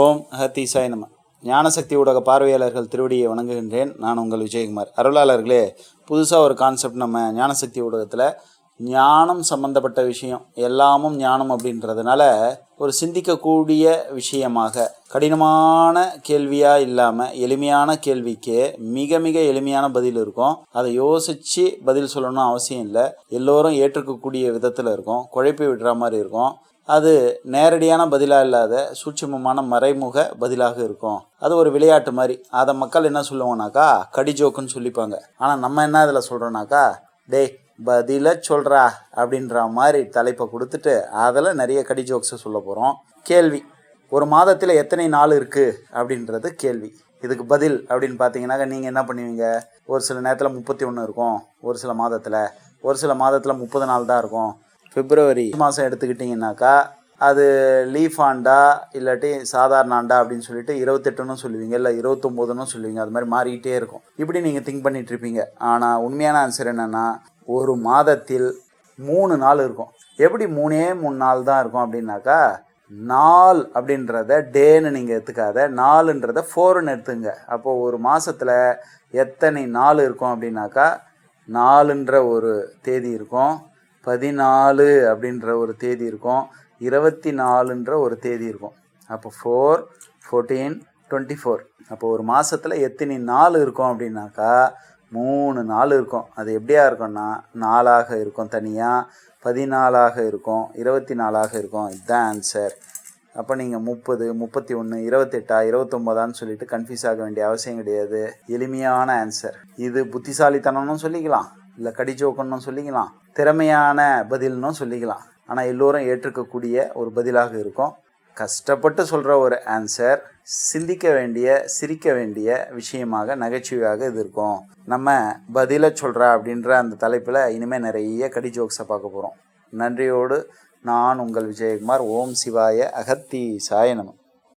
ஓம் ஹத்தீசாய் நம. ஞானசக்தி ஊடக பார்வையாளர்கள் திருவடியை வணங்குகின்றேன். நான் உங்கள் விஜயகுமார். அருளாளர்களே புதுசாக ஒரு கான்செப்ட் நம்ம ஞானசக்தி ஊடகத்தில் ஞானம் சம்பந்தப்பட்ட விஷயம் எல்லாமும் ஞானம் அப்படின்றதுனால ஒரு சிந்திக்கக்கூடிய விஷயமாக கடினமான கேள்வியாக இல்லாமல் எளிமையான கேள்விக்கு மிக மிக எளிமையான பதில் இருக்கும். அதை யோசித்து பதில் சொல்லணும் அவசியம் இல்லை. எல்லோரும் ஏற்றுக்கக்கூடிய விதத்தில் இருக்கும். குழப்பி விடுற மாதிரி இருக்கும். அது நேரடியான பதிலாக இல்லாத சூட்சமமான மறைமுக பதிலாக இருக்கும். அது ஒரு விளையாட்டு மாதிரி. அதை மக்கள் என்ன சொல்லுவோம்னாக்கா கடி ஜோக்குன்னு சொல்லிப்பாங்க. ஆனால் நம்ம என்ன இதில் சொல்கிறோன்னாக்கா டேய் பதில சொல்கிறா அப்படின்ற மாதிரி தலைப்பை கொடுத்துட்டு அதில் நிறைய கடி ஜோக்ஸை சொல்ல போகிறோம் கேள்வி. ஒரு மாதத்தில் எத்தனை நாள் இருக்குது அப்படின்றது கேள்வி. இதுக்கு பதில் அப்படின்னு பார்த்தீங்கன்னாக்கா நீங்கள் என்ன பண்ணுவீங்க? ஒரு சில நேரத்தில் முப்பத்தி ஒன்று இருக்கும். ஒரு சில மாதத்தில். ஒரு சில மாதத்தில் முப்பது நாள் தான் இருக்கும். பிப்ரவரி மாதம் எடுத்துக்கிட்டிங்கனாக்கா அது லீஃப் ஆண்டா இல்லாட்டி சாதாரண ஆண்டா அப்படின்னு சொல்லிட்டு இருபத்தெட்டுன்னு சொல்லுவீங்க இல்லை இருபத்தொம்போதுன்னு சொல்லுவீங்க அது மாதிரி மாறிக்கிட்டே இருக்கும். இப்படி நீங்கள் திங்க் பண்ணிட்டு இருப்பீங்க. ஆனால் உண்மையான ஆன்சர் என்னென்னா ஒரு மாதத்தில் மூணு நாள் இருக்கும். எப்படி மூணே மூணு நாள் தான் இருக்கும் அப்படின்னாக்கா நாள் அப்படின்றத டேன்னு நீங்கள் எடுத்துக்காத நாலுன்றத ஃபோர்னு எடுத்துங்க. அப்போது ஒரு மாதத்தில் எத்தனை நாள் இருக்கும் அப்படின்னாக்கா நாலுன்ற ஒரு தேதி இருக்கும். பதினாலு அப்படின்ற ஒரு தேதி இருக்கும். இருபத்தி நாலுன்ற ஒரு தேதி இருக்கும். அப்போ ஃபோர் ஃபோர்டீன் டுவெண்ட்டி ஃபோர் அப்போ ஒரு மாதத்தில் எத்தனை நாள் இருக்கும் அப்படின்னாக்கா மூணு நாள் இருக்கும். அது எப்படியா இருக்கும்னா நாளாக இருக்கும் தனியாக பதினாலாக இருக்கும் இருபத்தி நாலாக இருக்கும். இதுதான் ஆன்சர் அப்போ நீங்கள் முப்பது முப்பத்தி ஒன்று இருபத்தெட்டா இருபத்தொம்போதான்னு சொல்லிட்டு கன்ஃபியூஸ் ஆக வேண்டிய அவசியம் கிடையாது. எளிமையான ஆன்சர் இது புத்திசாலித்தனம்னு சொல்லிக்கலாம். இல்லை கடிச்சோக்கணும் சொல்லிக்கலாம். திறமையான பதில்னும் சொல்லிக்கலாம். ஆனால் எல்லோரும் ஏற்றுக்கக்கூடிய ஒரு பதிலாக இருக்கும். கஷ்டப்பட்டு சொல்கிற ஒரு ஆன்சர் சிந்திக்க வேண்டிய சிரிக்க வேண்டிய விஷயமாக நகைச்சுவையாக இது இருக்கும். நம்ம பதிலை சொல்கிற அப்படின்ற அந்த தலைப்பில் இனிமேல் நிறைய கடி ஜோக்ஸை பார்க்க போகிறோம் நன்றியோடு நான் உங்கள் விஜயகுமார். ஓம் சிவாய அகத்தி சாய